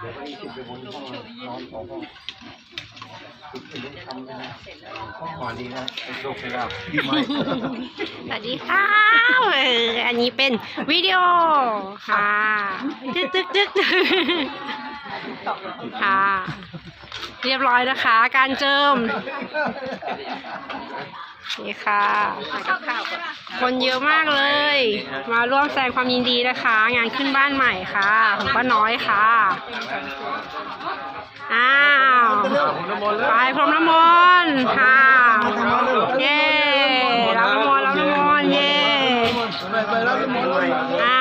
เดี๋ยวก็อีกขึ้นไปบนห้องนอนของห้องติดไปเล่นทำนะห้องก่อนดีนะเป็นโรคเป็นลาบที่ไม่สวัสดีค่ะเอออันนี้เป็นวิดีโอค่ะตึ๊กตึ๊กตึ๊กค่ะ เรียบร้อยนะคะ การเจิม นี่ค่ะ คนเยอะมากเลย มาร่วมแสดงความยินดีนะคะ งานขึ้นบ้านใหม่ค่ะของป้าน้อยค่ะ อ้าวไปพรมน้ำมนต์ค่ะเย้รับน้ำมนต์รับน้ำมนต์เย้อ่า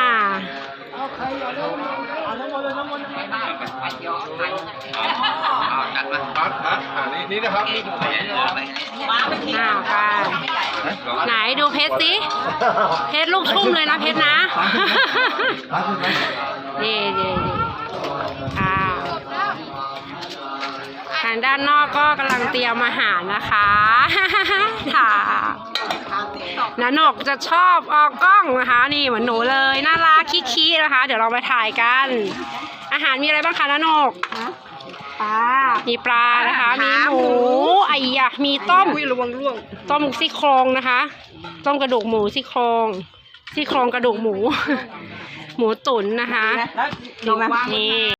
ครั บครับอ่านี่นี่นะครับนี่ผมเห็นนะอ้าวไปไหนดูเพชรสิเพชรลูกชุ่มเลยนะเพชรนะเย่เย่เย่ค่ะทางด้านนอกก็กำลังเตรียมอาหารนะคะค่ะนาหนกจะชอบออกกล้องนะคะ นี่เหมือนหนูเลยน่ารักคิๆนะคะ เดี๋ยวเราไปถ่ายกัน อาหารมีอะไรบ้างคะนาหนกปลา มีปลานะคะ มีหมูไอ้ยะมีต้มอุ้ยระวังร่วงต้มซี่โครงนะคะ ต้มกระดูกหมูซี่โครงซี่โครงกระดูกหมู หมูตุ๋นนะคะลงมานี่